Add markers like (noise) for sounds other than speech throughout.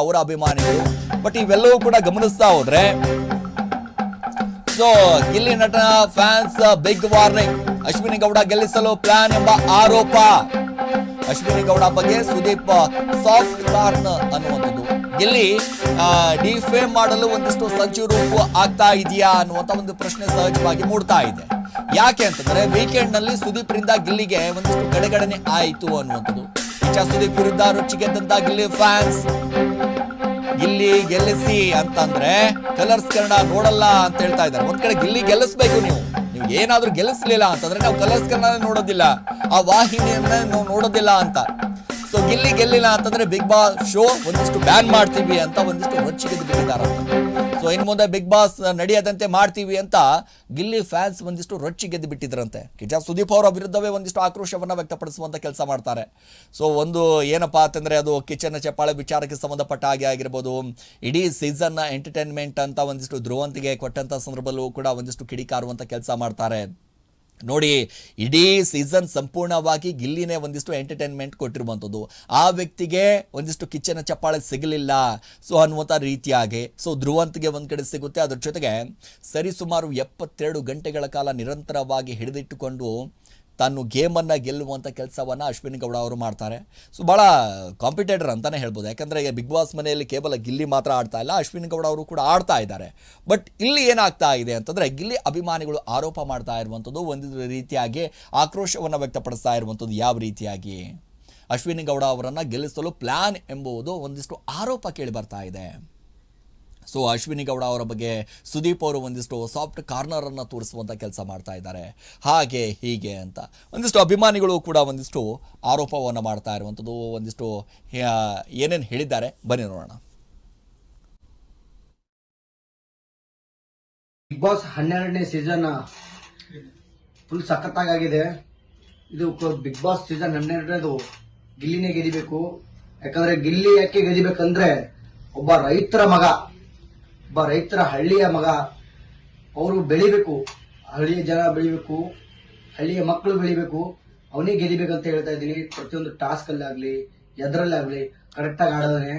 ಅವರ ಅಭಿಮಾನಿಗಳು. ಬಟ್ ಇವೆಲ್ಲವೂ ಕೂಡ ಗಮನಿಸ್ತಾ ಹೋದ್ರೆ ಸೊ ಗಿಲ್ಲಿ ನಟನ fans big warning Ashwini Gowda ಗೆಲ್ಲಿಸಲು plan ಎಂಬ ಆರೋಪ. ಅಶ್ವಿನಿ ಗೌಡ ಬಗ್ಗೆ ಸುದೀಪ್ ಸಾಫ್ಟ್ ಕಾರ್ನ್ ಅನ್ನುವಂಥದ್ದು. ಗಿಲ್ಲಿ ಡಿಫೇಮ್ ಮಾಡಲು ಒಂದಿಷ್ಟು ಸಂಚು ರೂಪು ಆಗ್ತಾ ಇದೆಯಾ ಅನ್ನುವಂತ ಒಂದು ಪ್ರಶ್ನೆ ಸಹಜವಾಗಿ ಮೂಡ್ತಾ ಇದೆ. ಯಾಕೆ ಅಂತಂದ್ರೆ ವೀಕೆಂಡ್ನಲ್ಲಿ ಸುದೀಪ್ ರಿಂದ ಗಿಲ್ಲಿಗೆ ಒಂದಿಷ್ಟು ಗಡೆಗಡನೆ ಆಯಿತು ಅನ್ನುವಂಥದ್ದು. ಇಚ್ಛಾ ಸುದೀಪ್ ವಿರುದ್ಧ ರುಚಿಗೆದ್ದಂತ ಗಿಲ್ಲಿ ಫ್ಯಾನ್ಸ್ ಗಿಲ್ಲಿ ಗೆಲ್ಲಿಸಿ ಅಂತಂದ್ರೆ ಕಲರ್ಸ್ ಕನ್ನಡ ನೋಡಲ್ಲ ಅಂತ ಹೇಳ್ತಾ ಇದ್ದಾರೆ. ಒಂದ್ ಕಡೆ ಗಿಲ್ಲಿ ಗೆಲ್ಲಿಸ್ಬೇಕು ನೀವು. ನೀವು ಏನಾದ್ರೂ ಗೆಲ್ಲಿಸ್ಲಿಲ್ಲ ಅಂತಂದ್ರೆ ನಾವು ಕಲರ್ಸ್ ಕನ್ನಡ ನೋಡೋದಿಲ್ಲ. ಆ ವಾಹಿನಿಯನ್ನ ನಾವು ನೋಡೋದಿಲ್ಲ ಅಂತ. ಸೊ ಗಿಲ್ಲಿ ಗೆಲ್ಲಿಲ್ಲ ಅಂತಂದ್ರೆ ಬಿಗ್ ಬಾಸ್ ಶೋ ಒಂದಿಷ್ಟು ಬ್ಯಾನ್ ಮಾಡ್ತೀವಿ ಅಂತ ಒಂದಿಷ್ಟು ರೊಚ್ಚಿಗೆ ಬಿಟ್ಟಿದ್ದಾರೆ ಸೊ ಇನ್ನು ಮುಂದೆ ಬಿಗ್ ಬಾಸ್ ನಡೆಯದಂತೆ ಮಾಡ್ತೀವಿ ಅಂತ ಗಿಲ್ಲಿ ಫ್ಯಾನ್ಸ್ ಒಂದಿಷ್ಟು ರೊಚ್ಚಿ ಗೆದ್ದು ಬಿಟ್ಟಿದ್ರಂತೆ. ಕಿಜಾ ಸುದೀಪ್ ಅವರ ವಿರುದ್ಧವೇ ಒಂದಿಷ್ಟು ಆಕ್ರೋಶವನ್ನು ವ್ಯಕ್ತಪಡಿಸುವಂತ ಕೆಲಸ ಮಾಡ್ತಾರೆ. ಸೊ ಒಂದು ಏನಪ್ಪಾ ಅಂತಂದ್ರೆ ಅದು ಕಿಚನ್ ಚಪ್ಪಾಳೆ ವಿಚಾರಕ್ಕೆ ಸಂಬಂಧಪಟ್ಟ ಹಾಗೆ ಆಗಿರ್ಬೋದು. ಇಡೀ ಸೀಸನ್ ಎಂಟರ್ಟೈನ್ಮೆಂಟ್ ಅಂತ ಒಂದಿಷ್ಟು ಧ್ರುವಂತಿಗೆ ಕೊಟ್ಟಂತ ಸಂದರ್ಭದಲ್ಲೂ ಕೂಡ ಒಂದಿಷ್ಟು ಕಿಡಿಕಾರುವಂತ ಕೆಲಸ ಮಾಡ್ತಾರೆ. ನೋಡಿ, ಇಡೀ ಸೀಸನ್ ಸಂಪೂರ್ಣವಾಗಿ ಗಿಲ್ಲಿನೇ ಒಂದಿಷ್ಟು ಎಂಟರ್ಟೈನ್ಮೆಂಟ್ ಕೊಟ್ಟಿರುವಂಥದ್ದು. ಆ ವ್ಯಕ್ತಿಗೆ ಒಂದಿಷ್ಟು ಕಿಚ್ಚನ ಚಪ್ಪಾಳೆ ಸಿಗಲಿಲ್ಲ. ಸೊ ಅನ್ನುವಂಥ ರೀತಿಯಾಗಿ. ಸೊ ಧ್ರುವಂತಿಗೆ ಒಂದು ಕಡೆ ಸಿಗುತ್ತೆ. ಅದ್ರ ಜೊತೆಗೆ ಸರಿಸುಮಾರು ಎಪ್ಪತ್ತೆರಡು ಗಂಟೆಗಳ ಕಾಲ ನಿರಂತರವಾಗಿ ಹಿಡಿದಿಟ್ಟುಕೊಂಡು ತಾನು ಗೇಮನ್ನು ಗೆಲ್ಲುವಂಥ ಕೆಲಸವನ್ನು ಅಶ್ವಿನಿ ಗೌಡ ಅವರು ಮಾಡ್ತಾರೆ. ಸೊ ಭಾಳ ಕಾಂಪಿಟೇಟರ್ ಅಂತಲೇ ಹೇಳ್ಬೋದು. ಯಾಕಂದರೆ ಈಗ ಬಿಗ್ ಬಾಸ್ ಮನೆಯಲ್ಲಿ ಕೇವಲ ಗಿಲ್ಲಿ ಮಾತ್ರ ಆಡ್ತಾ ಇಲ್ಲ, ಅಶ್ವಿನಿ ಗೌಡ ಅವರು ಕೂಡ ಆಡ್ತಾ ಇದ್ದಾರೆ. ಬಟ್ ಇಲ್ಲಿ ಏನಾಗ್ತಾ ಇದೆ ಅಂತಂದರೆ ಗಿಲ್ಲಿ ಅಭಿಮಾನಿಗಳು ಆರೋಪ ಮಾಡ್ತಾ ಇರುವಂಥದ್ದು ಒಂದು ರೀತಿಯಾಗಿ ಆಕ್ರೋಶವನ್ನು ವ್ಯಕ್ತಪಡಿಸ್ತಾ ಇರುವಂಥದ್ದು ಯಾವ ರೀತಿಯಾಗಿ? ಅಶ್ವಿನಿ ಗೌಡ ಅವರನ್ನು ಗೆಲ್ಲಿಸಲು ಪ್ಲ್ಯಾನ್ ಎಂಬುವುದು ಒಂದಿಷ್ಟು ಆರೋಪ ಕೇಳಿ ಬರ್ತಾ ಇದೆ. ಸೊ ಅಶ್ವಿನಿ ಗೌಡ ಅವರ ಬಗ್ಗೆ ಸುದೀಪ್ ಅವರು ಒಂದಿಷ್ಟು ಸಾಫ್ಟ್ ಕಾರ್ನರನ್ನು ತೋರಿಸುವಂಥ ಕೆಲಸ ಮಾಡ್ತಾ ಇದ್ದಾರೆ. ಹಾಗೆ, ಹೀಗೆ ಅಂತ. ಒಂದಿಷ್ಟು ಅಭಿಮಾನಿಗಳು ಕೂಡ ಒಂದಿಷ್ಟು ಆರೋಪವನ್ನು ಮಾಡ್ತಾ ಇರುವಂಥದ್ದು ಒಂದಿಷ್ಟು ಏನೇನು ಹೇಳಿದ್ದಾರೆ? ಬನ್ನಿ ನೋಡೋಣ. ಬಿಗ್ ಬಾಸ್ ಹನ್ನೆರಡನೇ ಸೀಸನ್ ಫುಲ್ ಸಖತ್ತಾಗಿದೆ ಇದು ಬಿಗ್ ಬಾಸ್ ಸೀಸನ್ ಹನ್ನೆರಡನೇದು ಗಿಲ್ಲಿನೇ ಗೆದಿಬೇಕು. ಯಾಕಂದ್ರೆ ಗಿಲ್ಲಿ ಯಾಕೆ ಗೆದಿಬೇಕಂದ್ರೆ, ಒಬ್ಬ ರೈತರ ಮಗ. ಒಬ್ಬ ರೈತರ ಹಳ್ಳಿಯ ಮಗ, ಅವರು ಬೆಳಿಬೇಕು, ಹಳ್ಳಿಯ ಜನ ಬೆಳಿಬೇಕು, ಹಳ್ಳಿಯ ಮಕ್ಕಳು ಬೆಳಿಬೇಕು ಅವನಿಗೆ ಅಂತ ಹೇಳ್ತಾ ಇದ್ದೀನಿ. ಪ್ರತಿಯೊಂದು ಆಗಲಿ ಎದ್ರಲ್ಲಿ ಆಗ್ಲಿ ಕರೆಕ್ಟಾಗಿ ಆಡೋದನೆ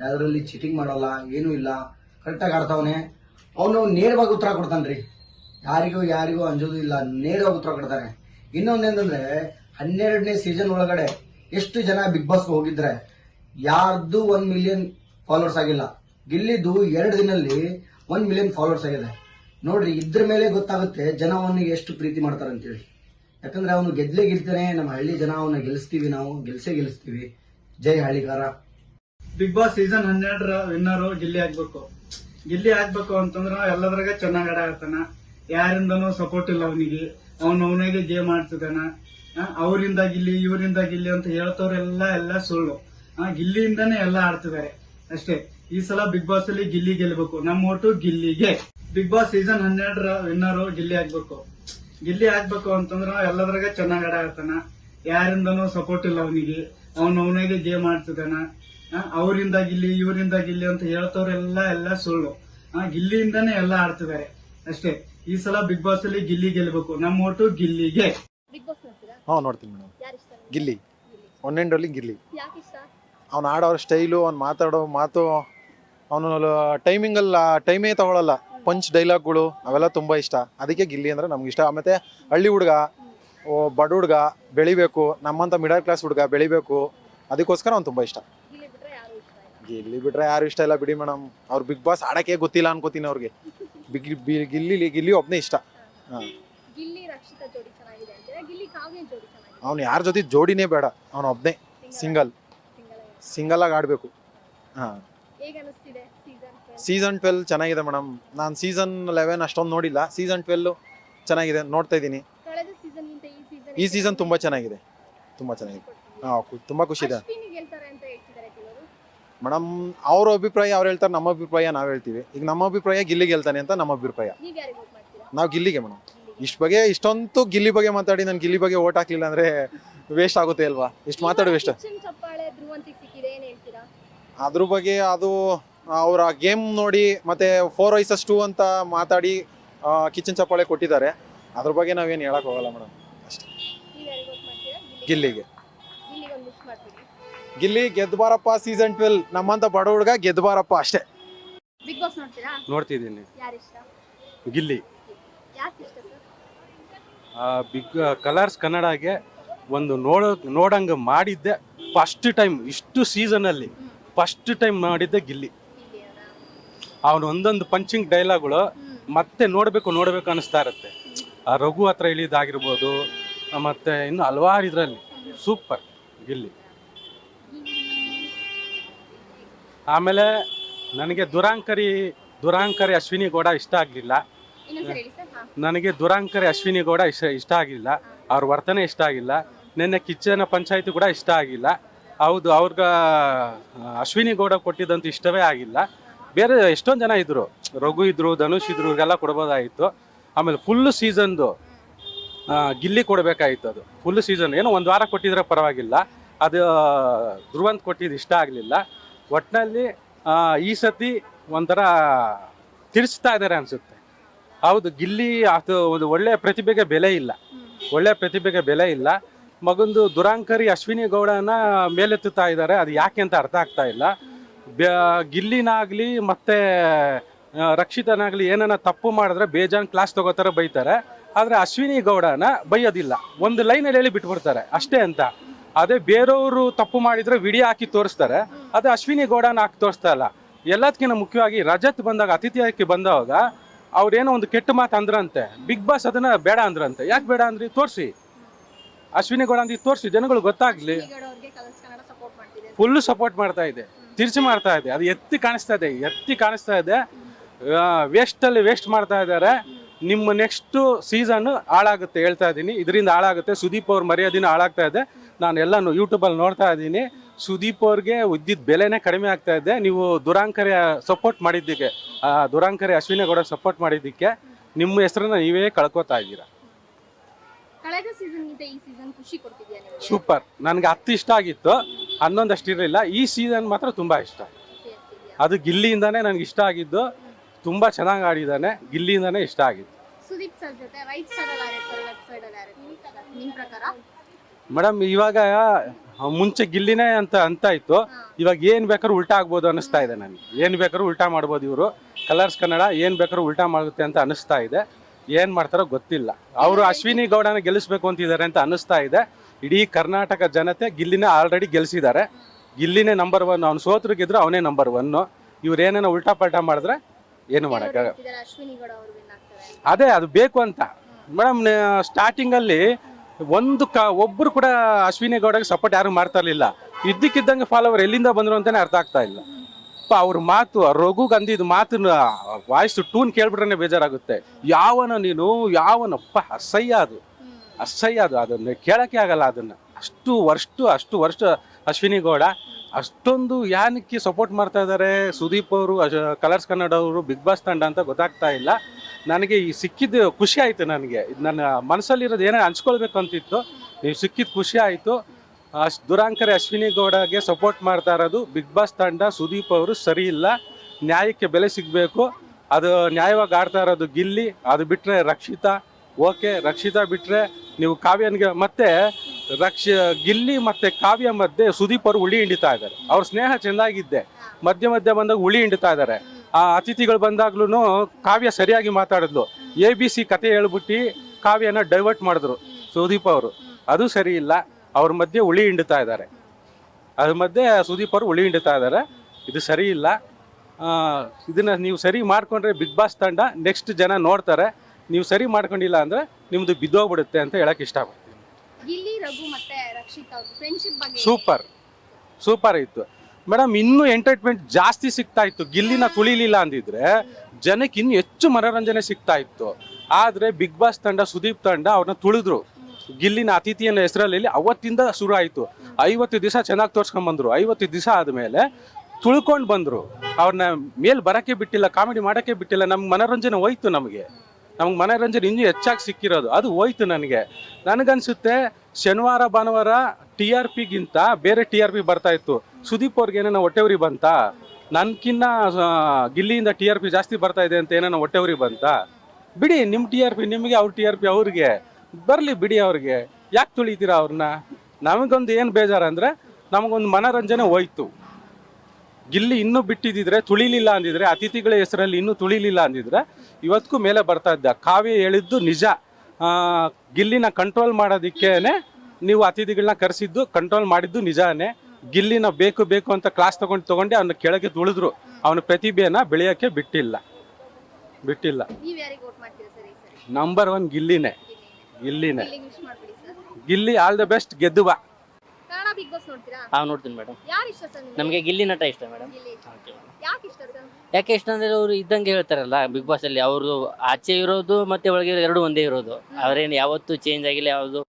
ಯಾವ್ದ್ರಲ್ಲಿ ಚೀಟಿಂಗ್ ಮಾಡೋಲ್ಲ, ಏನೂ ಇಲ್ಲ. ಕರೆಕ್ಟಾಗಿ ಆಡ್ತಾವನೆ. ಅವನು ನೇರವಾಗಿ ಉತ್ತರ ಕೊಡ್ತಾನ್ರಿ ಯಾರಿಗೂ ಯಾರಿಗೂ ಅಂಜೋದು ಇಲ್ಲ, ನೇರವಾಗಿ ಉತ್ತರ ಕೊಡ್ತಾನೆ. ಇನ್ನೊಂದೇನಂದ್ರೆ ಹನ್ನೆರಡನೇ ಸೀಸನ್ ಒಳಗಡೆ ಎಷ್ಟು ಜನ ಬಿಗ್ ಬಾಸ್ಗೆ ಹೋಗಿದ್ರೆ, ಯಾರ್ದು ಒನ್ ಮಿಲಿಯನ್ ಫಾಲೋವರ್ಸ್ ಆಗಿಲ್ಲ. ಗಿಲ್ಲಿದ್ದು ಎರಡು ದಿನಲ್ಲಿ ಒನ್ ಮಿಲಿಯನ್ ಫಾಲೋವರ್ಸ್ ಆಗಿದೆ. ನೋಡ್ರಿ, ಇದ್ರ ಮೇಲೆ ಗೊತ್ತಾಗುತ್ತೆ ಜನ ಅವನಿಗೆ ಎಷ್ಟು ಪ್ರೀತಿ ಮಾಡ್ತಾರೆ ಅಂತೇಳಿ. ಯಾಕಂದ್ರೆ ಅವನು ಗೆದ್ಲೇ ಗೆಲ್ತಾನೆ, ನಮ್ಮ ಹಳ್ಳಿ ಜನ ಅವನ್ನ ಗೆಲ್ಲಿಸ್ತೀವಿ ನಾವು, ಗೆಲ್ಸೇ ಗೆಲ್ಲಿಸ್ತೀವಿ ಜೈ ಹಳ್ಳಿಗಾರ. ಬಿಗ್ ಬಾಸ್ ಸೀಸನ್ ಹನ್ನೆರಡರ ವಿನ್ನರ್ ಗಿಲ್ಲಿ ಆಗ್ಬೇಕು. ಗಿಲ್ಲಿ ಆಗ್ಬೇಕು ಅಂತಂದ್ರ ಎಲ್ಲದ್ರಾಗ ಚೆನ್ನಾಗ್ ಆಡ ಆಡ್ತಾನ. ಯಾರಿಂದನೂ ಸಪೋರ್ಟ್ ಇಲ್ಲ ಅವನಿಗೆ. ಅವನ ಅವನಿಗೆ ಗೇಮ್ ಆಡ್ತಿದ್ದಾನ ಅವರಿಂದ ಗಿಲ್ಲಿ, ಇವರಿಂದ ಗಿಲ್ಲಿ ಅಂತ ಹೇಳ್ತವ್ರೆಲ್ಲ ಎಲ್ಲ ಸುಳ್ಳು. ಗಿಲ್ಲಿಯಿಂದಾನೇ ಎಲ್ಲ ಆಡ್ತಿದ್ದಾರೆ ಅಷ್ಟೇ. ಈ ಸಲ ಬಿಗ್ ಬಾಸ್ ಅಲ್ಲಿ ಗಿಲ್ಲಿ ಗೆಲ್ಬೇಕು. ನಮ್ಮ ಓಟು ಗಿಲ್ಲಿಗೆ. ಬಿಗ್ ಬಾಸ್ ಸೀಸನ್ ಹನ್ನೆರಡರ ವಿನ್ನರ್ ಗಿಲ್ಲಿ ಆಗ್ಬೇಕು. ಗಿಲ್ಲಿ ಆಗ್ಬೇಕು ಅಂತಂದ್ರ ಎಲ್ಲದ್ರಾಗ ಚೆನ್ನಾಗ್ ಆಡ ಆಡ್ತಾನ. ಯಾರಿಂದನೂ ಸಪೋರ್ಟ್ ಇಲ್ಲ ಅವನಿಗೆ. ಅವನ ಅವನಿಗೆ ಗೇಮ್ ಆಡ್ತಿದ್ದಾನ. ಅವರಿಂದ ಗಿಲ್ಲಿ ಇವರಿಂದ ಗಿಲ್ಲಿ ಅಂತ ಹೇಳ್ತವ್ರೆಲ್ಲ ಎಲ್ಲ ಸುಳ್ಳು. ಆ, ಗಿಲ್ಲಿಯಿಂದಾನೇ ಎಲ್ಲ ಆಡ್ತಿದ್ದಾರೆ. ಅಷ್ಟೇ. ಈ ಸಲ ಬಿಗ್ ಬಾಸ್ ಅಲ್ಲಿ ಗಿಲ್ಲಿ ಗೆಲ್ಬೇಕು. ನಮ್ಮ ಓಟು ಗಿಲ್ಲಿಗೆ. ಬಿಗ್ ಬಾಸ್ ನೋಡ್ತೀರಾ? ಹಾಂ ನೋಡ್ತೀನಿ ಮೇಡಮ್. ಯಾರು ಇಷ್ಟ? ನಿಮ್ಗೆ? ಗಿಲ್ಲಿ. ಅವ್ನ ಗಿಲ್ಲಿ. ಅವ್ನು ಆಡೋ ಸ್ಟೈಲು ಅವ್ನು ಮಾತಾಡೋ ಮಾತು ಅವನು ಟೈಮಿಂಗಲ್ಲ ಟೈಮೇ ತಗೊಳ್ಳಲ್ಲ ಪಂಚ್ ಡೈಲಾಗ್ಗಳು ಅವೆಲ್ಲ ತುಂಬ ಇಷ್ಟ. ಅದಕ್ಕೆ ಗಿಲ್ಲಿ ಅಂದರೆ ನಮ್ಗೆ ಇಷ್ಟ. ಮತ್ತು ಹಳ್ಳಿ ಹುಡುಗ ಓ ಬಡ ಹುಡುಗ ಬೆಳಿಬೇಕು. ನಮ್ಮಂಥ ಮಿಡಲ್ ಕ್ಲಾಸ್ ಹುಡುಗ ಬೆಳಿಬೇಕು. ಅದಕ್ಕೋಸ್ಕರ ಅವ್ನು ತುಂಬ ಇಷ್ಟ. ಗಿಲ್ಲಿ ಬಿಟ್ರೆ ಯಾರು ಇಷ್ಟ ಇಲ್ಲ ಬಿಡಿ ಮೇಡಮ್. ಅವ್ರು ಬಿಗ್ ಬಾಸ್ ಆಡೋಕ್ಕೆ ಗೊತ್ತಿಲ್ಲ ಅನ್ಕೋತೀನಿ ಅವ್ರಿಗೆ. ಬಿಗ್ ಗಿಲ್ಲಿ ಗಿಲ್ಲಿ ಒಬ್ಬನೇ ಇಷ್ಟ. ಹಾಂ. ಅವ್ನು ಯಾರ ಜೊತೆ ಜೋಡಿನೇ ಬೇಡ. ಅವನು ಒಬ್ಬನೇ ಸಿಂಗಲ್. ಸಿಂಗಲ್ ಸಿಂಗಲಾಗಿ ಆಡಬೇಕು. ಹಾಂ. ಹೇಗೆ ಅನಿಸ್ತಿದೆ ಸೀಸನ್ ಸೀಸನ್ ಟ್ವೆಲ್ ಚೆನ್ನಾಗಿದೆ ಮೇಡಮ್ ನಾನು ಸೀಸನ್ ಲೆವೆನ್ ಅಷ್ಟೊಂದು ನೋಡಿಲ್ಲ. ಸೀಸನ್ ಟ್ವೆಲ್ ಚೆನ್ನಾಗಿದೆ ನೋಡ್ತಾ ಇದ್ದೀನಿ. ಕಳೆದ ಸೀಸನ್ ಗಿಂತ ಈ ಸೀಸನ್ ಈ ಸೀಸನ್ ತುಂಬ ಚೆನ್ನಾಗಿದೆ. ತುಂಬ ಚೆನ್ನಾಗಿದೆ. ಹಾಂ ತುಂಬ ಖುಷಿ ಇದೆ. ಅಶ್ವಿನಿ ಗೆಲ್ತಾರೆ ಅಂತ ಹೇಳ್ತಿದ್ದಾರೆ ಕೆಲವರು. ಮೇಡಮ್ ಅವ್ರ ಅಭಿಪ್ರಾಯ ಅವ್ರು ಹೇಳ್ತಾರೆ ನಮ್ಮ ಅಭಿಪ್ರಾಯ ನಾವು ಹೇಳ್ತೀವಿ. ಈಗ ನಮ್ಮ ಅಭಿಪ್ರಾಯ ಗಿಲ್ಲಿ ಗೆಲ್ತಾನೆ ಅಂತ ನಮ್ಮ ಅಭಿಪ್ರಾಯ. ನೀವ್ ಯಾರಿಗೆ ವೋಟ್ ಮಾಡ್ತೀರಾ? ನಾವು ಗಿಲ್ಲಿಗೆ ಮೇಡಮ್. ಇಷ್ಟು ಬಗ್ಗೆ ಇಷ್ಟೊಂದು ಗಿಲ್ಲಿ ಬಗ್ಗೆ ಮಾತಾಡಿ ನಾನು ಗಿಲ್ಲಿ ಬಗ್ಗೆ ಓಟ್ ಹಾಕ್ಲಿಲ್ಲ ಅಂದರೆ ವೇಸ್ಟ್ ಆಗುತ್ತೆ ಅಲ್ವಾ? ಇಷ್ಟು ಮಾತಾಡಿ ವೇಸ್ಟ್ ಕಿಚ್ಚನ್ ಚಪ್ಪಾಳೆ ಧ್ರುವಂತಿಗೆ ಅದ್ರ ಬಗ್ಗೆ ಅದು ಅವರ ಗೇಮ್ ನೋಡಿ ಮತ್ತೆ ಫೋರ್ ವೈಸಸ್ ಟೂ ಅಂತ ಮಾತಾಡಿ ಕಿಚನ್ ಚಪ್ಪಾಳೆ ಕೊಟ್ಟಿದ್ದಾರೆ. ಅದ್ರ ಬಗ್ಗೆ ನಾವೇನು ಹೇಳಕ್ ಹೋಗಲ್ಲ ಮೇಡಮ್ ಅಷ್ಟೇ. ಗಿಲ್ಲಿಗೆ. ಗಿಲ್ಲಿ ಗೆದ್ದು ಬಾರಪ್ಪ ಸೀಸನ್ ಟ್ವೆಲ್ ನಮ್ಮಂತ ಬಡ ಹುಡುಗ ಗೆದ್ದು ಬಾರಪ್ಪ ಅಷ್ಟೇ. ಬಿಗ್ ಬಾಸ್ ನೋಡ್ತೀರಾ? ನೋಡ್ತಿದ್ದೀನಿ. ಗಿಲ್ಲಿ. ಯಾಕೆ ಇಷ್ಟ ಸರ್? ಬಿಗ್ ಕಲರ್ಸ್ ಕನ್ನಡಗೆ ಒಂದು ನೋಡೋ ನೋಡಂಗೆ ಮಾಡಿದ್ದೆ ಫಸ್ಟ್ ಟೈಮ್ ಇಷ್ಟು ಸೀಸನಲ್ಲಿ ಫಸ್ಟ್ ಟೈಮ್ ಮಾಡಿದ್ದೆ ಗಿಲ್ಲಿ. ಅವನು ಒಂದೊಂದು ಪಂಚಿಂಗ್ ಡೈಲಾಗ್ಗಳು ಮತ್ತೆ ನೋಡಬೇಕು ನೋಡಬೇಕು ಅನಿಸ್ತಾ ಇರುತ್ತೆ. ಆ ರಘು ಹತ್ರ ಇಳಿದಾಗಿರ್ಬೋದು ಮತ್ತೆ ಇನ್ನು ಹಲವಾರು ಇದರಲ್ಲಿ ಸೂಪರ್ ಗಿಲ್ಲಿ. ಆಮೇಲೆ ನನಗೆ ದುರಾಂಕರಿ ದುರಾಂಕರಿ ಅಶ್ವಿನಿ ಗೌಡ ಇಷ್ಟ ಆಗಲಿಲ್ಲ. ನನಗೆ ದುರಾಂಕರಿ ಅಶ್ವಿನಿ ಗೌಡ ಇಷ್ಟ ಇಷ್ಟ ಆಗಿಲ್ಲ ಅವ್ರ ವರ್ತನೆ ಇಷ್ಟ ಆಗಿಲ್ಲ. ನಿನ್ನೆ ಕಿಚ್ಚನ ಪಂಚಾಯಿತಿ ಕೂಡ ಇಷ್ಟ ಆಗಿಲ್ಲ. ಹೌದು, ಅವ್ರಿಗೆ ಅಶ್ವಿನಿ ಗೌಡ ಕೊಟ್ಟಿದ್ದಂತೂ ಇಷ್ಟವೇ ಆಗಿಲ್ಲ. ಬೇರೆ ಎಷ್ಟೊಂದು ಜನ ಇದ್ರು. ರಘು ಇದ್ರು, ಧನುಷ್ ಇದ್ರು, ಇವ್ರಿಗೆಲ್ಲ ಕೊಡ್ಬೋದಾಗಿತ್ತು ಆಮೇಲೆ ಫುಲ್ ಸೀಸನ್ದು ಗಿಲ್ಲಿ ಕೊಡಬೇಕಾಗಿತ್ತು ಅದು. ಫುಲ್ ಸೀಸನ್ ಏನೋ ಒಂದು ವಾರ ಕೊಟ್ಟಿದ್ರೆ ಪರವಾಗಿಲ್ಲ. ಅದು ಧ್ರುವಂತ್ ಕೊಟ್ಟಿದ್ದು ಇಷ್ಟ ಆಗಲಿಲ್ಲ. ಒಟ್ಟಿನಲ್ಲಿ ಈ ಸತಿ ಒಂಥರ ತಿರ್ಸ್ತಾ ಇದ್ದಾರೆ ಅನಿಸುತ್ತೆ. ಹೌದು, ಗಿಲ್ಲಿ, ಅದು ಒಂದು ಒಳ್ಳೆಯ ಪ್ರತಿಭೆಗೆ ಬೆಲೆ ಇಲ್ಲ. ಒಳ್ಳೆಯ ಪ್ರತಿಭೆಗೆ ಬೆಲೆ ಇಲ್ಲ. ಮಗೊಂದು ದುರಾಂಕರಿ ಅಶ್ವಿನಿ ಗೌಡನ ಮೇಲೆತ್ತುತ್ತಾ ಇದ್ದಾರೆ. ಅದು ಯಾಕೆ ಅಂತ ಅರ್ಥ ಆಗ್ತಾ ಇಲ್ಲ. ಗಿಲ್ಲಿನಾಗ್ಲಿ ಮತ್ತೆ ರಕ್ಷಿತನಾಗ್ಲಿ ಏನನ್ನ ತಪ್ಪು ಮಾಡಿದ್ರೆ ಬೇಜಾನ್ ಕ್ಲಾಸ್ ತಗೋತಾರೆ ಬೈತಾರೆ. ಆದ್ರೆ ಅಶ್ವಿನಿ ಗೌಡನ ಬೈಯೋದಿಲ್ಲ. ಒಂದು ಲೈನಲ್ಲಿ ಹೇಳಿ ಬಿಟ್ಬಿಡ್ತಾರೆ. ಅಷ್ಟೇ ಅಂತ. ಅದೇ ಬೇರೆಯವರು ತಪ್ಪು ಮಾಡಿದ್ರೆ ವಿಡಿಯೋ ಹಾಕಿ ತೋರಿಸ್ತಾರೆ. ಅದೇ ಅಶ್ವಿನಿ ಗೌಡನ ಹಾಕಿ ತೋರಿಸ್ತಾ ಇಲ್ಲ. ಎಲ್ಲದಕ್ಕಿಂತ ಮುಖ್ಯವಾಗಿ ರಜತ್ ಬಂದಾಗ ಅತಿಥಿಯಾಗಿ ಬಂದಾಗ ಅವ್ರೇನೋ ಒಂದು ಕೆಟ್ಟ ಮಾತು ಅಂದ್ರಂತೆ. ಬಿಗ್ ಬಾಸ್ ಅದನ್ನ ಬೇಡ ಅಂದ್ರಂತೆ. ಯಾಕೆ ಬೇಡ ಅಂದ್ರಿ? ತೋರಿಸಿ. ಅಶ್ವಿನಿ ಗೌಡ ಅಂತ ತೋರಿಸಿ ಜನಗಳು ಗೊತ್ತಾಗ್ಲಿ. ಫುಲ್ ಸಪೋರ್ಟ್ ಮಾಡ್ತಾ ಇದೆ. ತಿರ್ಚಿ ಮಾಡ್ತಾ ಇದೆ. ಅದು ಎತ್ತಿ ಕಾಣಿಸ್ತಾ ಇದೆ ಎತ್ತಿ ಕಾಣಿಸ್ತಾ ಇದೆ. ವೇಸ್ಟ್ ಅಲ್ಲಿ ವೇಸ್ಟ್ ಮಾಡ್ತಾ ಇದ್ದಾರೆ. ನಿಮ್ಮ ನೆಕ್ಸ್ಟ್ ಸೀಸನ್ ಹಾಳಾಗುತ್ತೆ ಹೇಳ್ತಾ ಇದ್ದೀನಿ ಇದರಿಂದ ಹಾಳಾಗುತ್ತೆ. ಸುದೀಪ್ ಅವ್ರ ಮರ್ಯಾದಿನ ಹಾಳಾಗ್ತಾ ಇದೆ. ನಾನು ಎಲ್ಲಾನು ಯೂಟ್ಯೂಬಲ್ಲಿ ನೋಡ್ತಾ ಇದ್ದೀನಿ ಸುದೀಪ್ ಅವ್ರಿಗೆ ಉದ್ದಿದ್ದ ಬೆಲೆನೇ ಕಡಿಮೆ ಆಗ್ತಾ ಇದೆ. ನೀವು ದುರಾಂಕರಿ ಸಪೋರ್ಟ್ ಮಾಡಿದ್ದಕ್ಕೆ ದುರಾಂಕರಿ ಅಶ್ವಿನಿ ಗೌಡ ಸಪೋರ್ಟ್ ಮಾಡಿದ್ದಕ್ಕೆ ನಿಮ್ಮ ಹೆಸರನ್ನ ನೀವೇ ಕಳ್ಕೊತಾ ಇದ್ದೀರಾ. ಕಳೆದ ಸೀಸನ್ ಗಿಂತ ಈ ಸೀಸನ್ ಖುಷಿ ಕೊಡ್ತಿದ್ಯಾ ನಿಮಗೆ? ಸೂಪರ್ ನನಗೆ ಹತ್ತು ಇಷ್ಟ ಆಗಿತ್ತು. ಹನ್ನೊಂದಷ್ಟು ಇರಲಿಲ್ಲ. ಈ ಸೀಸನ್ ಮಾತ್ರ ತುಂಬ ಇಷ್ಟ. ಅದು ಗಿಲ್ಲಿಯಿಂದಾನೇ ನನಗೆ ಇಷ್ಟ ಆಗಿದ್ದು. ತುಂಬ ಚೆನ್ನಾಗಿ ಆಡಿದ್ದಾನೆ. ಗಿಲ್ಲಿಯಿಂದಾನೇ ಇಷ್ಟ ಆಗಿತ್ತು ಸುದೀಪ್ ಸರ್ ಜೊತೆ ರೈಟ್ ಸೈಡ್ ಅಲ್ಲಿ ಯಾರು ಲೆಫ್ಟ್ ಸೈಡ್ ಅಲ್ಲಿ ಯಾರು ನಿಮ್ ಪ್ರಕಾರ? ಮೇಡಮ್ ಇವಾಗ ಮುಂಚೆ ಗಿಲ್ಲಿನೇ ಅಂತ ಅಂತ ಇತ್ತು. ಇವಾಗ ಏನು ಬೇಕಾದ್ರೂ ಉಲ್ಟಾ ಆಗ್ಬೋದು ಅನಿಸ್ತಾ ಇದೆ ನನಗೆ. ಏನು ಬೇಕಾದ್ರೂ ಉಲ್ಟಾ ಮಾಡ್ಬೋದು ಇವರು. ಕಲರ್ಸ್ ಕನ್ನಡ ಏನು ಬೇಕಾದ್ರೂ ಉಲ್ಟಾ ಮಾಡುತ್ತೆ ಅಂತ ಅನಿಸ್ತಾ ಇದೆ. ಏನು ಮಾಡ್ತಾರೋ ಗೊತ್ತಿಲ್ಲ. ಅವರು ಅಶ್ವಿನಿ ಗೌಡನ ಗೆಲ್ಲಿಸ್ಬೇಕು ಅಂತಿದ್ದಾರೆ ಅಂತ ಅನಿಸ್ತಾ ಇದೆ. ಇಡೀ ಕರ್ನಾಟಕ ಜನತೆ ಗಿಲ್ಲಿನ ಆಲ್ರೆಡಿ ಗೆಲ್ಲಿಸಿದ್ದಾರೆ ಗಿಲ್ಲಿನೇ ನಂಬರ್ ಒನ್ ಅವ್ನು ಸೋತ್ರು ಗೆದ್ರು ಅವನೇ ನಂಬರ್ ಒನ್ನು ಇವ್ರು ಏನೇನು ಉಲ್ಟಾ ಪಲ್ಟಾ ಮಾಡಿದ್ರೆ ಏನು ಮಾಡೋಕ್ಕಾಗ ಅದೇ ಅದು ಬೇಕು ಅಂತ. ಮೇಡಮ್ ಸ್ಟಾರ್ಟಿಂಗಲ್ಲಿ ಒಂದು ಕ ಒಬ್ಬರು ಕೂಡ ಅಶ್ವಿನಿ ಗೌಡಗೆ ಸಪೋರ್ಟ್ ಯಾರು ಮಾಡ್ತಾ ಇರಲಿಲ್ಲ. ಇದ್ದಕ್ಕಿದ್ದಂಗೆ ಫಾಲೋವರ್ ಎಲ್ಲಿಂದ ಬಂದರು ಅಂತಾನೆ ಅರ್ಥ ಆಗ್ತಾ ಇಲ್ಲ. ಪ ಅವ್ರ ಮಾತು ರಘುಗ್ ಅಂದಿದ್ ಮಾತಿನ ವಾಯ್ಸ್ ಟೂನ್ ಕೇಳ್ಬಿಟ್ರೆ ಬೇಜಾರಾಗುತ್ತೆ. ಯಾವನ ನೀನು ಯಾವನಪ್ಪ ಅಸಹ್ಯ ಅದು. ಅಸಹ್ಯ ಅದು. ಅದನ್ನ ಕೇಳಕ್ಕೆ ಆಗಲ್ಲ ಅದನ್ನ. ಅಷ್ಟು ವರ್ಷ ಅಷ್ಟು ವರ್ಷ ಅಶ್ವಿನಿ ಗೌಡ, ಅಷ್ಟೊಂದು ಯಾನಕ್ಕೆ ಸಪೋರ್ಟ್ ಮಾಡ್ತಾ ಇದ್ದಾರೆ ಸುದೀಪ್ ಅವರು ಕಲರ್ಸ್ ಕನ್ನಡ ಅವರು, ಬಿಗ್ ಬಾಸ್ ತಂಡ ಅಂತ ಗೊತ್ತಾಗ್ತಾ ಇಲ್ಲ. ನನಗೆ ಈ ಸಿಕ್ಕಿದ್ದು ಖುಷಿ ಆಯಿತು ನನಗೆ. ನನ್ನ ಮನಸ್ಸಲ್ಲಿರೋದು ಏನೇ ಹಂಚ್ಕೊಳ್ಬೇಕು ಅಂತಿತ್ತು, ನೀವು ಸಿಕ್ಕಿದ್ದು ಖುಷಿ ಆಯಿತು. ಅಷ್ಟು ದುರಾಂಕರಿ ಅಶ್ವಿನಿ ಗೌಡಗೆ ಸಪೋರ್ಟ್ ಮಾಡ್ತಾ ಇರೋದು ಬಿಗ್ ಬಾಸ್ ತಂಡ, ಸುದೀಪ್ ಅವರು ಸರಿ ಇಲ್ಲ. ನ್ಯಾಯಕ್ಕೆ ಬೆಲೆ ಸಿಗಬೇಕು. ಅದು ನ್ಯಾಯವಾಗಿ ಆಡ್ತಾ ಇರೋದು ಗಿಲ್ಲಿ, ಅದು ಬಿಟ್ಟರೆ ರಕ್ಷಿತಾ. ಓಕೆ ರಕ್ಷಿತಾ ಬಿಟ್ಟರೆ ನೀವು ಕಾವ್ಯನಿಗೆ ಮತ್ತೆ ರಕ್ಷ, ಗಿಲ್ಲಿ ಮತ್ತೆ ಕಾವ್ಯ ಮಧ್ಯೆ ಸುದೀಪ್ ಅವರು ಉಳಿ ಹಿಂಡಿತಾ ಇದ್ದಾರೆ. ಅವ್ರ ಸ್ನೇಹ ಚೆನ್ನಾಗಿದ್ದೆ. ಮಧ್ಯ ಮಧ್ಯೆ ಬಂದಾಗ ಉಳಿ ಹಿಂಡಿತಾ ಇದ್ದಾರೆ. ಆ ಅತಿಥಿಗಳು ಬಂದಾಗ್ಲೂ ಕಾವ್ಯ ಸರಿಯಾಗಿ ಮಾತಾಡಿದ್ಲು. ಎ ಬಿ ಸಿ ಕತೆ ಹೇಳ್ಬಿಟ್ಟು ಕಾವ್ಯನ ಡೈವರ್ಟ್ ಮಾಡಿದ್ರು ಸುದೀಪ್ ಅವರು. ಅದು ಸರಿ ಇಲ್ಲ. ಅವ್ರ ಮಧ್ಯೆ ಉಳಿ ಹಿಂಡುತ್ತಾ ಇದ್ದಾರೆ. ಅದ್ರ ಮಧ್ಯೆ ಸುದೀಪ್ ಅವರು ಉಳಿ ಹಿಂಡುತ್ತಾ ಇದ್ದಾರೆ. ಇದು ಸರಿ ಇಲ್ಲ. ಇದನ್ನ ನೀವು ಸರಿ ಮಾಡ್ಕೊಂಡ್ರೆ ಬಿಗ್ ಬಾಸ್ ತಂಡ ನೆಕ್ಸ್ಟ್ ಜನ ನೋಡ್ತಾರೆ. ನೀವು ಸರಿ ಮಾಡ್ಕೊಂಡಿಲ್ಲ ಅಂದ್ರೆ ನಿಮ್ದು ಬಿದ್ದೋಗ್ಬಿಡುತ್ತೆ ಅಂತ ಹೇಳಕ್ ಇಷ್ಟಪಡ್ತೀನಿ. ಸೂಪರ್. ಸೂಪರ್ ಇತ್ತು. ಮೇಡಮ್ ಇನ್ನೂ ಎಂಟರ್ಟೈನ್ಮೆಂಟ್ ಜಾಸ್ತಿ ಸಿಗ್ತಾ ಇತ್ತು. ಗಿಲ್ಲಿನ ತುಳಿಲಿಲ್ಲ ಅಂದಿದ್ರೆ ಜನಕ್ಕೆ ಇನ್ನು ಹೆಚ್ಚು ಮನೋರಂಜನೆ ಸಿಗ್ತಾ ಇತ್ತು. ಆದ್ರೆ ಬಿಗ್ ಬಾಸ್ ತಂಡ ಸುದೀಪ್ ತಂಡ ಅವ್ರನ್ನ ತುಳಿದ್ರು. ಗಿಲ್ಲಿನ ಅತಿಥಿಯನ್ನ ಹೆಸರಲ್ಲಿ ಅವತ್ತಿಂದ ಶುರು ಆಯಿತು ಐವತ್ತು ದಿವಸ ಚೆನ್ನಾಗಿ ತೋರ್ಸ್ಕೊಂಡ್ ಬಂದ್ರು. ಐವತ್ತು ದಿವಸ ಆದಮೇಲೆ ತುಳ್ಕೊಂಡು ಬಂದ್ರು. ಅವ್ರನ್ನ ಮೇಲೆ ಬರಕ್ಕೆ ಬಿಟ್ಟಿಲ್ಲ, ಕಾಮಿಡಿ ಮಾಡಕ್ಕೆ ಬಿಟ್ಟಿಲ್ಲ. ನಮ್ಗೆ ಮನೋರಂಜನೆ ಹೋಯ್ತು ನಮಗೆ. ನಮ್ಗೆ ಮನೋರಂಜನೆ ಇನ್ನೂ ಹೆಚ್ಚಾಗಿ ಸಿಕ್ಕಿರೋದು. ಅದು ಹೋಯ್ತು ನನಗೆ. ನನಗನ್ಸುತ್ತೆ, ಶನಿವಾರ, ಭಾನುವಾರ ಟಿ ಆರ್ ಪಿಗಿಂತ ಬೇರೆ ಟಿ ಆರ್ ಪಿ ಬರ್ತಾ ಇತ್ತು. ಸುದೀಪ್ ಅವ್ರಿಗೆ ಏನೇನೋ ಹೊಟ್ಟೆವ್ರಿ ಬಂತಾ? ನನ್ಕಿನ್ನ ಗಿಲ್ಲಿಯಿಂದ ಟಿ ಆರ್ ಪಿ ಜಾಸ್ತಿ ಬರ್ತಾ ಇದೆ ಅಂತ ಏನೇನೋ ಹೊಟ್ಟೆವ್ರಿ ಬಂತಾ? ಬಿಡಿ ನಿಮ್ಮ ಟಿ ಆರ್ ಪಿ, ನಿಮಗೆ ಅವ್ರ ಟಿ ಆರ್ ಪಿ ಅವ್ರಿಗೆ. ಬರಲಿ ಬಿಡಿ ಅವ್ರಿಗೆ. ಯಾಕೆ ತುಳಿತೀರಾ ಅವ್ರನ್ನ ನಮಗೊಂದು ಏನು ಬೇಜಾರಂದ್ರೆ ನಮಗೊಂದು ಮನೋರಂಜನೆ ಹೋಯ್ತು. ಗಿಲ್ಲಿ ಇನ್ನೂ ಬಿಟ್ಟಿದ್ದಿದ್ರೆ ತುಳಿಲಿಲ್ಲ ಅಂದಿದ್ರೆ ಅತಿಥಿಗಳ ಹೆಸರಲ್ಲಿ ಇನ್ನೂ ತುಳಿಲಿಲ್ಲ ಅಂದಿದ್ರೆ ಇವತ್ತಿಗೂ ಮೇಲೆ ಬರ್ತಾ ಇದ್ದ. ಕಾವ್ಯ ಹೇಳಿದ್ದು ನಿಜ. ಗಿಲ್ಲಿನ ಕಂಟ್ರೋಲ್ ಮಾಡೋದಕ್ಕೇನೆ ನೀವು ಅತಿಥಿಗಳನ್ನ ಕರೆಸಿದ್ದು ಕಂಟ್ರೋಲ್ ಮಾಡಿದ್ದು ನಿಜಾನೇ. ಗಿಲ್ಲಿನ ಬೇಕು ಬೇಕು ಅಂತ ಕ್ಲಾಸ್ ತಗೊಂಡು ತಗೊಂಡು ಅವನ ಕೆಳಗೆ ತುಳಿದ್ರು. ಅವನ ಪ್ರತಿಭೆಯನ್ನ ಬೆಳೆಯೋಕ್ಕೆ ಬಿಟ್ಟಿಲ್ಲ. ಬಿಟ್ಟಿಲ್ಲ. ನಂಬರ್ ಒನ್ ಗಿಲ್ಲಿನೇ. ಗಿಲ್ಲಿನೇ. ಗಿಲ್ಲಿಗೆ ವಿಶ್ ಮಾಡ್ಬಿಡಿ sir Gilli all the best ಗೆದ್ದು ಬಾ ಕನ್ನಡ ಬಿಗ್ ಬಾಸ್ ನೋಡ್ತೀರಾ? ಹಾಂ ನೋಡ್ತೀನಿ ಮೇಡಮ್ ಯಾರು ಇಷ್ಟ ಸರ್ ನಿಮ್ಗೆ? ನಮಗೆ ಗಿಲ್ಲಿ ನಟ ಇಷ್ಟ ಮೇಡಮ್ ಗಿಲ್ಲಿ. ಯಾಕೆ ಇಷ್ಟ ಸರ್ ಯಾಕೆ ಇಷ್ಟ ಅಂದ್ರೆ ಅವರು ಇದ್ದಂಗೆ ಹೇಳ್ತಾರಲ್ಲ ಬಿಗ್ ಬಾಸ್ ಅಲ್ಲಿ ಅವರು ಆಚೆ ಇರೋದು ಮತ್ತೆ ಒಳಗೆ ಇರೋದು ಎರಡು ಒಂದೇ ಇರೋದು. ಅವ್ರೇನು ಯಾವತ್ತು ಚೇಂಜ್ ಆಗಿಲ್ಲ ಯಾವುದು.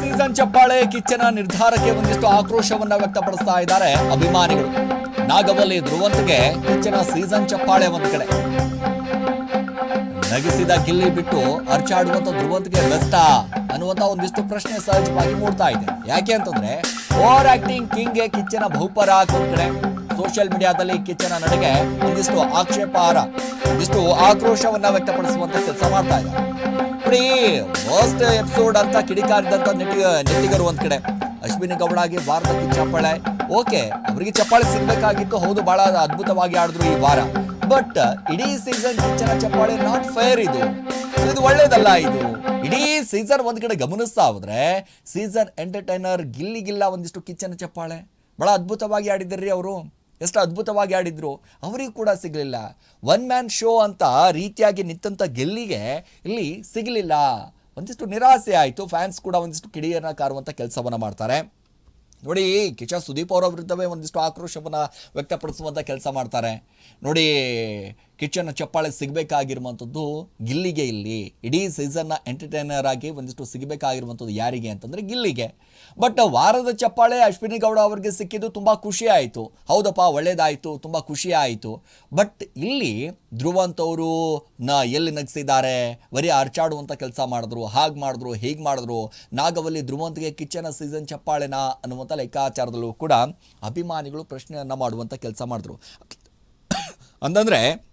ಸೀಸನ್ ಚಪ್ಪಾಳೆ ಕಿಚ್ಚನ ನಿರ್ಧಾರಕ್ಕೆ ಒಂದಿಷ್ಟು ಆಕ್ರೋಶವನ್ನ ವ್ಯಕ್ತಪಡಿಸ್ತಾ ಇದ್ದಾರೆ ಅಭಿಮಾನಿಗಳು. ನಾಗವಲ್ಲಿ ಧ್ರುವಂತ್ಗೆ ಹೆಚ್ಚಿನ ಸೀಸನ್ ಚಪ್ಪಾಳೆ ಒಂದ್ ಕಡೆ. ನಗಿಸಿದ ಗಿಲ್ಲಿ ಬಿಟ್ಟು ಅರ್ಚಾಡುವಂತ ಧ್ರುವಂತ್ಗೆ ಬೆಸ್ಟ ಅನ್ನುವಂತ ಒಂದಿಷ್ಟು ಪ್ರಶ್ನೆ ಸಹಜವಾಗಿ ಮೂಡ್ತಾ ಇದೆ. ಯಾಕೆ ಅಂತಂದ್ರೆ ಓವರ್ ಆಕ್ಟಿಂಗ್ ಕಿಂಗ್ಗೆ ಕಿಚ್ಚನ ಬಹುಪರ ಒಂದ್ ಕಡೆ. ಸೋಷಿಯಲ್ ಮೀಡಿಯಾದಲ್ಲಿ ಕಿಚ್ಚನ ನಡೆಗೆ ಒಂದಿಷ್ಟು ಆಕ್ಷೇಪಾರ ಒಂದಿಷ್ಟು ಆಕ್ರೋಶವನ್ನ ವ್ಯಕ್ತಪಡಿಸುವಂತ ಕೆಲಸ ಮಾಡ್ತಾ ಇದ್ದಾರೆ ನೋಡಿ ಫಸ್ಟ್ ಎಪಿಸೋಡ್ ಅಂತ ಕಿಡಿಕಾರಿದಂತ ನೆಟ್ಟಿ ನೆಟ್ಟಿಗರು ಒಂದ್ ಕಡೆ. ಅಶ್ವಿನಿ ಗೌಡಗೆ ಭಾರತಕ್ಕೆ ಚಪ್ಪಾಳೆ. ಓಕೆ, ಅವರಿಗೆ ಚಪ್ಪಾಳೆ ಸಿಗಬೇಕಾಗಿತ್ತು, ಹೌದು, ಬಹಳ ಅದ್ಭುತವಾಗಿ ಆಡಿದ್ರು ಈ ವಾರ. ಬಟ್, ಇಡೀ ಸೀಸನ್ ಕಿಚ್ಚನ ಚಪ್ಪಾಳೆ ನಾಟ್ ಫೇರ್ ಇದು. ಇದು ಒಳ್ಳೇದಲ್ಲ ಇದು. ಇಡೀ ಸೀಸನ್ ಒಂದ್ ಕಡೆ ಗಮನಿಸ್ತಾ ಹೋದ್ರೆ ಸೀಸನ್ ಎಂಟರ್ಟೈನರ್ ಗಿಲ್ಲಿ ಗಿಲ್ಲ ಒಂದಿಷ್ಟು ಕಿಚ್ಚನ ಚಪ್ಪಾಳೆ. ಬಹಳ ಅದ್ಭುತವಾಗಿ ಆಡಿದ್ರಿ ಅವರು. ಎಷ್ಟು ಅದ್ಭುತವಾಗಿ ಆಡಿದ್ರು. ಅವರಿಗೂ ಕೂಡ ಸಿಗಲಿಲ್ಲ. ಒನ್ ಮ್ಯಾನ್ ಶೋ ಅಂತ ರೀತಿಯಾಗಿ ನಿಂತಂಥ ಗೆಲ್ಲಿಗೆ ಇಲ್ಲಿ ಸಿಗಲಿಲ್ಲ. ಒಂದಿಷ್ಟು ನಿರಾಸೆ ಆಯಿತು. ಫ್ಯಾನ್ಸ್ ಕೂಡ ಒಂದಿಷ್ಟು ಕಿಡಿಯನ್ನ ಕಾರುವಂಥ ಕೆಲಸವನ್ನು ಮಾಡ್ತಾರೆ. ನೋಡಿ ಕಿಶ ಸುದೀಪ್ ಅವರ ವಿರುದ್ಧವೇ ಒಂದಿಷ್ಟು ಆಕ್ರೋಶವನ್ನು ವ್ಯಕ್ತಪಡಿಸುವಂಥ ಕೆಲಸ ಮಾಡ್ತಾರೆ. ನೋಡಿ ಕಿಚನ್ ಚಪ್ಪಾಳೆ ಸಿಗಬೇಕಾಗಿರುವಂಥದ್ದು ಗಿಲ್ಲಿಗೆ ಇಲ್ಲಿ. ಇಡೀ ಸೀಸನ್ನ ಎಂಟರ್ಟೈನರ್ ಆಗಿ ಒಂದಿಷ್ಟು ಸಿಗಬೇಕಾಗಿರುವಂಥದ್ದು ಯಾರಿಗೆ ಅಂತಂದರೆ ಗಿಲ್ಲಿಗೆ. ಬಟ್ ವಾರದ ಚಪ್ಪಾಳೆ ಅಶ್ವಿನಿ ಗೌಡ ಅವರಿಗೆ ಸಿಕ್ಕಿದ್ದು ತುಂಬ ಖುಷಿ ಆಯಿತು. ಹೌದಪ್ಪ, ಒಳ್ಳೇದಾಯಿತು, ತುಂಬ ಖುಷಿ ಆಯಿತು. ಬಟ್ ಇಲ್ಲಿ ಧ್ರುವಂತವರು ನ ಎಲ್ಲಿ ನಗಿಸಿದ್ದಾರೆ? ಬರೀ ಅರ್ಚಾಡುವಂಥ ಕೆಲಸ ಮಾಡಿದ್ರು, ಹಾಗೆ ಮಾಡಿದ್ರು, ಹೀಗೆ ಮಾಡಿದ್ರು. ನಾಗವಲ್ಲಿ ಧ್ರುವಂತ್ಗೆ ಕಿಚ್ಚನ ಸೀಸನ್ ಚಪ್ಪಾಳೆನಾ ಅನ್ನುವಂಥ ಲೆಕ್ಕಾಚಾರದಲ್ಲೂ ಕೂಡ ಅಭಿಮಾನಿಗಳು ಪ್ರಶ್ನೆಯನ್ನು ಮಾಡುವಂಥ ಕೆಲಸ ಮಾಡಿದ್ರು. (coughs) ಅಂತಂದರೆ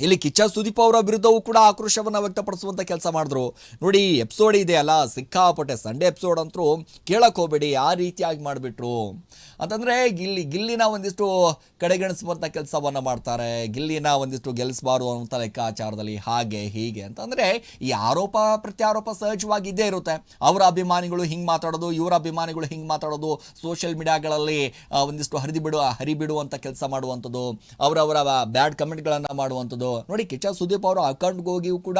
ಇಲ್ಲಿ ಕಿಚ್ಚ ಸುದೀಪ್ ಅವರ ವಿರುದ್ಧವೂ ಕೂಡ ಆಕ್ರೋಶವನ್ನು ವ್ಯಕ್ತಪಡಿಸುವಂಥ ಕೆಲಸ ಮಾಡಿದ್ರು. ನೋಡಿ ಎಪಿಸೋಡ್ ಇದೆ ಅಲ್ಲ, ಸಿಕ್ಕಾಪಟ್ಟೆ ಸಂಡೇ ಎಪಿಸೋಡ್ ಅಂತೂ ಕೇಳಕ್ಕೆ ಹೋಗಬೇಡಿ, ಆ ರೀತಿಯಾಗಿ ಮಾಡಿಬಿಟ್ರು. ಅಂತಂದರೆ, ಗಿಲ್ಲಿ, ಗಿಲ್ಲಿನ ಒಂದಿಷ್ಟು ಕಡೆಗಣಿಸುವಂಥ ಕೆಲಸವನ್ನು ಮಾಡ್ತಾರೆ, ಗಿಲ್ಲಿನ ಒಂದಿಷ್ಟು ಗೆಲ್ಲಿಸಬಾರು ಅಂತ ಲೆಕ್ಕಾಚಾರದಲ್ಲಿ ಹಾಗೆ, ಹೀಗೆ ಅಂತಂದರೆ, ಈ ಆರೋಪ ಪ್ರತ್ಯಾರೋಪ ಸಹಜವಾಗಿ ಇದ್ದೇ ಇರುತ್ತೆ. ಅವರ ಅಭಿಮಾನಿಗಳು ಹಿಂಗೆ ಮಾತಾಡೋದು, ಇವರ ಅಭಿಮಾನಿಗಳು ಹಿಂಗೆ ಮಾತಾಡೋದು ಸೋಷಿಯಲ್ ಮೀಡಿಯಾಗಳಲ್ಲಿ ಒಂದಿಷ್ಟು ಹರಿದು ಬಿಡು ಹರಿಬಿಡುವಂಥ ಕೆಲಸ ಮಾಡುವಂಥದ್ದು, ಅವರವರ ಬ್ಯಾಡ್ ಕಮೆಂಟ್ಗಳನ್ನು ಮಾಡುವಂಥದ್ದು ನೋಡಿ, ಕಿಚ್ಚ ಸುದೀಪ್ ಅವರ ಅಕೌಂಟ್ಗೆ ಹೋಗಿಯೂ ಕೂಡ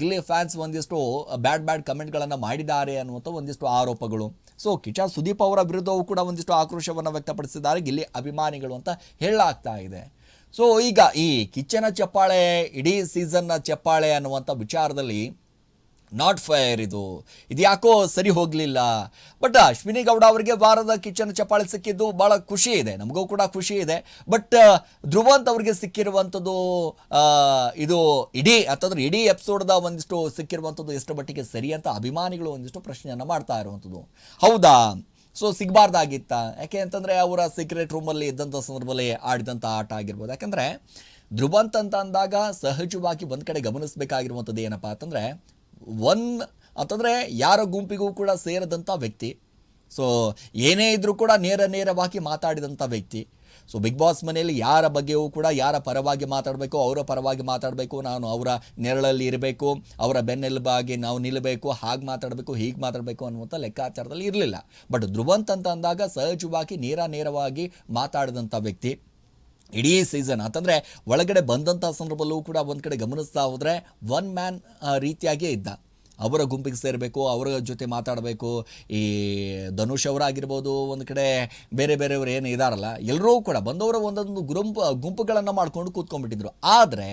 ಗಿಲ್ಲಿ ಫ್ಯಾನ್ಸ್ ಒಂದಿಷ್ಟು ಬ್ಯಾಡ್ ಬ್ಯಾಡ್ ಕಮೆಂಟ್ಗಳನ್ನು ಮಾಡಿದ್ದಾರೆ ಅನ್ನುವಂಥ ಒಂದಿಷ್ಟು ಆರೋಪಗಳು. ಸೊ ಕಿಚ್ಚ ಸುದೀಪ್ ಅವರ ವಿರುದ್ಧವೂ ಕೂಡ ಒಂದಿಷ್ಟು ಆಕ್ರೋಶವನ್ನು ವ್ಯಕ್ತಪಡಿಸಿದ್ದಾರೆ. ಗಿಲ್ಲಿ ಅಭಿಮಾನಿಗಳು ಅಂತ ಹೇಳಲಾಗ್ತಾ ಇದೆ. ಸೊ ಈಗ ಈ ಕಿಚ್ಚನ ಚಪ್ಪಾಳೆ, ಇಡೀ ಸೀಸನ್ನ ಚಪ್ಪಾಳೆ ಅನ್ನುವಂಥ ವಿಚಾರದಲ್ಲಿ ನಾಟ್ ಫೈರ್ ಇದು. ಇದು ಯಾಕೋ ಸರಿ ಹೋಗಲಿಲ್ಲ. ಬಟ್ ಅಶ್ವಿನಿ ಗೌಡ ಅವರಿಗೆ ವಾರದ ಕಿಚನ್ ಚಪಾಳಿ ಸಿಕ್ಕಿದ್ದು ಭಾಳ ಖುಷಿ ಇದೆ. ನಮಗೂ ಕೂಡ ಖುಷಿ ಇದೆ. ಬಟ್ ಧ್ರುವಂತ್ ಅವರಿಗೆ ಸಿಕ್ಕಿರುವಂಥದ್ದು ಇದು ಇಡೀ ಅಂತಂದ್ರೆ ಇಡೀ ಎಪಿಸೋಡ್ದ ಒಂದಿಷ್ಟು ಸಿಕ್ಕಿರುವಂಥದ್ದು ಎಷ್ಟು ಮಟ್ಟಿಗೆ ಸರಿ ಅಂತ ಅಭಿಮಾನಿಗಳು ಒಂದಿಷ್ಟು ಪ್ರಶ್ನೆಯನ್ನು ಮಾಡ್ತಾ ಇರುವಂಥದ್ದು. ಹೌದಾ? ಸೊ ಸಿಗಬಾರ್ದಾಗಿತ್ತ? ಯಾಕೆ ಅಂತಂದರೆ ಅವರ ಸೀಕ್ರೆಟ್ ರೂಮಲ್ಲಿ ಇದ್ದಂಥ ಸಂದರ್ಭದಲ್ಲಿ ಆಡಿದಂಥ ಆಟ ಆಗಿರ್ಬೋದು. ಯಾಕಂದರೆ ಧ್ರುವಂತ್ ಅಂತ ಅಂದಾಗ ಸಹಜವಾಗಿ ಒಂದು ಕಡೆ ಗಮನಿಸಬೇಕಾಗಿರುವಂಥದ್ದು ಏನಪ್ಪ ಅಂತಂದರೆ ಒನ್ ಅಂತಂದರೆ ಯಾರ ಗುಂಪಿಗೂ ಕೂಡ ಸೇರದಂಥ ವ್ಯಕ್ತಿ. ಸೊ ಏನೇ ಇದ್ದರೂ ಕೂಡ ನೇರ ನೇರವಾಗಿ ಮಾತಾಡಿದಂಥ ವ್ಯಕ್ತಿ. ಸೊ ಬಿಗ್ ಬಾಸ್ ಮನೆಯಲ್ಲಿ ಯಾರ ಬಗ್ಗೆಯೂ ಕೂಡ ಯಾರ ಪರವಾಗಿ ಮಾತಾಡಬೇಕು ಅವರ ಪರವಾಗಿ ಮಾತಾಡಬೇಕು, ನಾನು ಅವರ ನೆರಳಲ್ಲಿ ಇರಬೇಕು, ಅವರ ಬೆನ್ನೆಲುಬಾಗಿ ನಾವು ನಿಲ್ಲಬೇಕು ಹಾಗೆ ಮಾತಾಡಬೇಕು, ಹೀಗೆ ಮಾತಾಡಬೇಕು ಅನ್ನುವಂಥ ಲೆಕ್ಕಾಚಾರದಲ್ಲಿ ಇರಲಿಲ್ಲ. ಬಟ್ ಧ್ರುವಂತ್ ಅಂತ ಅಂದಾಗ ಸಹಜವಾಗಿ ನೇರ ನೇರವಾಗಿ ಮಾತಾಡಿದಂಥ ವ್ಯಕ್ತಿ. ಇಡೀ ಸೀಸನ್. ಅಂತಂದರೆ ಒಳಗಡೆ ಬಂದಂಥ ಸಂದರ್ಭದಲ್ಲೂ ಕೂಡ ಒಂದು ಕಡೆ ಗಮನಿಸ್ತಾ ಹೋದರೆ ಒನ್ ಮ್ಯಾನ್ ರೀತಿಯಾಗಿಯೇ ಇದ್ದ. ಅವರ ಗುಂಪಿಗೆ ಸೇರಬೇಕು, ಅವರ ಜೊತೆ ಮಾತಾಡಬೇಕು, ಈ ಧನುಷ್ ಅವರಾಗಿರ್ಬೋದು, ಒಂದು ಕಡೆ ಬೇರೆ ಬೇರೆಯವರು ಏನು ಇದಾರಲ್ಲ ಎಲ್ಲರೂ ಕೂಡ ಬಂದವರು ಒಂದೊಂದು ಗುಂಪು ಗುಂಪುಗಳನ್ನು ಮಾಡ್ಕೊಂಡು ಕೂತ್ಕೊಂಡ್ಬಿಟ್ಟಿದ್ರು. ಆದರೆ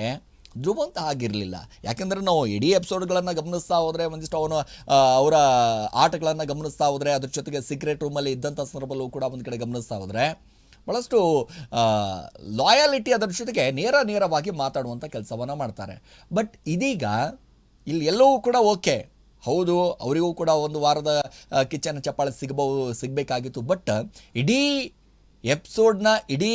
ಧ್ರುವಂತ ಆಗಿರಲಿಲ್ಲ ಯಾಕೆಂದರೆ ನಾವು ಇಡೀ ಎಪಿಸೋಡ್ಗಳನ್ನು ಗಮನಿಸ್ತಾ ಹೋದರೆ, ಒಂದಿಷ್ಟು ಅವನು ಅವರ ಆಟಗಳನ್ನು ಗಮನಿಸ್ತಾ ಹೋದರೆ, ಅದ್ರ ಜೊತೆಗೆ ಸೀಕ್ರೆಟ್ ರೂಮಲ್ಲಿ ಇದ್ದಂಥ ಸಂದರ್ಭದಲ್ಲೂ ಕೂಡ ಒಂದು ಕಡೆ ಗಮನಿಸ್ತಾ ಹೋದರೆ ಭಾಳಷ್ಟು ಲಾಯಾಲಿಟಿ ಅದರ ಜೊತೆಗೆ ನೇರ ನೇರವಾಗಿ ಮಾತಾಡುವಂಥ ಕೆಲಸವನ್ನು ಮಾಡ್ತಾರೆ. ಬಟ್ ಇದೀಗ ಇಲ್ಲಿ ಎಲ್ಲವೂ ಕೂಡ ಓಕೆ ಹೌದು, ಅವರಿಗೂ ಕೂಡ ಒಂದು ವಾರದ ಕಿಚನ್ ಚಪ್ಪಾಳೆ ಸಿಗಬಹುದು ಸಿಗಬೇಕಾಗಿತ್ತು. ಬಟ್ ಇಡೀ ಎಪಿಸೋಡ್ನ ಇಡೀ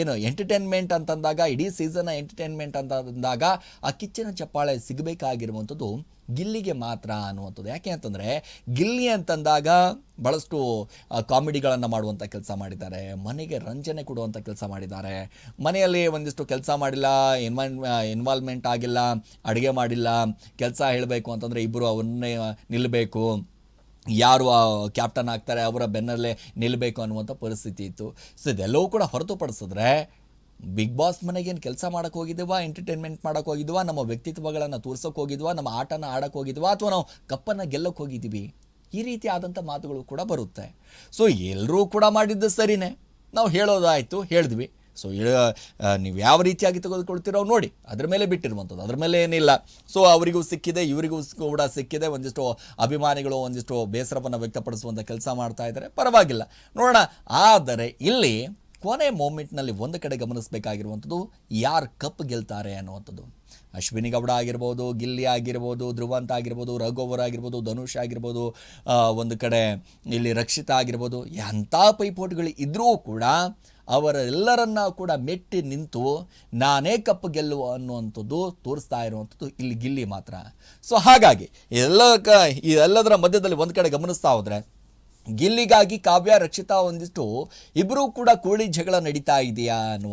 ಏನು ಎಂಟರ್ಟೈನ್ಮೆಂಟ್ ಅಂತಂದಾಗ, ಇಡೀ ಸೀಸನ್ನ ಎಂಟರ್ಟೈನ್ಮೆಂಟ್ ಅಂತ ಅಂದಾಗ ಆ ಕಿಚ್ಚನ ಚಪ್ಪಾಳೆ ಸಿಗಬೇಕಾಗಿರುವಂಥದ್ದು ಗಿಲ್ಲಿಗೆ ಮಾತ್ರ ಅನ್ನುವಂಥದ್ದು. ಯಾಕೆ ಅಂತಂದರೆ, ಗಿಲ್ಲಿ ಅಂತಂದಾಗ ಭಾಳಷ್ಟು ಕಾಮಿಡಿಗಳನ್ನು ಮಾಡುವಂಥ ಕೆಲಸ ಮಾಡಿದ್ದಾರೆ. ಮನೆಗೆ ರಂಜನೆ ಕೊಡುವಂಥ ಕೆಲಸ ಮಾಡಿದ್ದಾರೆ. ಮನೆಯಲ್ಲಿ ಒಂದಿಷ್ಟು ಕೆಲಸ ಮಾಡಿಲ್ಲ ಇನ್ವಾಲ್ ಇನ್ವಾಲ್ವ್ಮೆಂಟ್ ಆಗಿಲ್ಲ, ಅಡುಗೆ ಮಾಡಿಲ್ಲ, ಕೆಲಸ ಹೇಳಬೇಕು ಅಂತಂದರೆ ಇಬ್ಬರು ಅವನ್ನೇ ನಿಲ್ಲಬೇಕು ಯಾರು ಕ್ಯಾಪ್ಟನ್ ಆಗ್ತಾರೆ, ಅವರ ಬೆನ್ನಲ್ಲೇ ನಿಲ್ಲಬೇಕು ಅನ್ನುವಂಥ ಪರಿಸ್ಥಿತಿ ಇತ್ತು. ಸೊ, ಇದೆಲ್ಲವೂ ಕೂಡ ಹೊರತುಪಡಿಸಿದ್ರೆ ಬಿಗ್ ಬಾಸ್ ಮನೆಗೇನು ಕೆಲಸ ಮಾಡೋಕೆ ಹೋಗಿದ್ವಾ ಎಂಟರ್ಟೈನ್ಮೆಂಟ್ ಮಾಡೋಕೆ ಹೋಗಿದ್ವಾ, ನಮ್ಮ ವ್ಯಕ್ತಿತ್ವಗಳನ್ನು ತೋರ್ಸೋಕೆ ಹೋಗಿದ್ವಾ, ನಮ್ಮ ಆಟನ ಆಡೋಕೆ ಹೋಗಿದ್ವಾ, ಅಥವಾ ನಾವು ಕಪ್ಪನ್ನು ಗೆಲ್ಲಕ್ಕೆ ಹೋಗಿದ್ದೀವಿ. ಈ ರೀತಿ ಆದಂಥ ಮಾತುಗಳು ಕೂಡ ಬರುತ್ತೆ. ಸೊ ಎಲ್ಲರೂ ಕೂಡ ಮಾಡಿದ್ದು ಸರಿನೇ. ನಾವು ಹೇಳೋದಾಯಿತು, ಹೇಳಿದ್ವಿ. ಸೊ ನೀವು ಯಾವ ರೀತಿಯಾಗಿ ತೆಗೆದುಕೊಳ್ತೀರೋ ನೋಡಿ, ಅದ್ರ ಮೇಲೆ ಬಿಟ್ಟಿರುವಂಥದ್ದು. ಅದ್ರ ಮೇಲೆ ಏನಿಲ್ಲ. ಸೊ ಅವರಿಗೂ ಸಿಕ್ಕಿದೆ, ಇವರಿಗೂ ಕೂಡ ಸಿಕ್ಕಿದೆ. ಒಂದಿಷ್ಟು ಅಭಿಮಾನಿಗಳು, ಒಂದಿಷ್ಟು ಬೇಸರವನ್ನು ವ್ಯಕ್ತಪಡಿಸುವಂಥ ಕೆಲಸ ಮಾಡ್ತಾ ಇದ್ದಾರೆ. ಪರವಾಗಿಲ್ಲ. ನೋಡೋಣ, ಆದರೆ ಇಲ್ಲಿ ಕೊನೆ ಮೂಮೆಂಟ್ನಲ್ಲಿ ಒಂದು ಕಡೆ ಗಮನಿಸಬೇಕಾಗಿರುವಂಥದ್ದು, ಯಾರು ಕಪ್ ಗೆಲ್ತಾರೆ ಅನ್ನುವಂಥದ್ದು. ಅಶ್ವಿನಿ ಗೌಡ ಆಗಿರ್ಬೋದು, ಗಿಲ್ಲಿ ಆಗಿರ್ಬೋದು, ಧ್ರುವಂತ ಆಗಿರ್ಬೋದು ರಘುವರ್ ಆಗಿರ್ಬೋದು, ಧನುಷ್ ಆಗಿರ್ಬೋದು ಒಂದು ಕಡೆ ಇಲ್ಲಿ ರಕ್ಷಿತಾ ಆಗಿರ್ಬೋದು, ಎಂಥ ಪೈಪೋಟಿಗಳು ಇದ್ದರೂ ಕೂಡ ಅವರೆಲ್ಲರನ್ನ ಕೂಡ ಮೆಟ್ಟಿ ನಿಂತು ನಾನೇ ಕಪ್ ಗೆಲ್ಲುವ ಅನ್ನುವಂಥದ್ದು ತೋರಿಸ್ತಾ ಇರುವಂಥದ್ದು ಇಲ್ಲಿ ಗಿಲ್ಲಿ ಮಾತ್ರ. ಸೊ ಹಾಗಾಗಿ, ಎಲ್ಲ ಕ ಮಧ್ಯದಲ್ಲಿ ಒಂದು ಕಡೆ ಗಮನಿಸ್ತಾ ಹೋದರೆ ಗಿಲ್ಲಿಗಾಗಿ ಕಾವ್ಯ ರಕ್ಷಿತಾ ಒಂದಿಷ್ಟು ಇಬ್ಬರೂ ಕೂಡ ಕೋಳಿ ಜಗಳ ನಡೀತಾ ಇದೆಯಾ ಅನ್ನುವಂಥ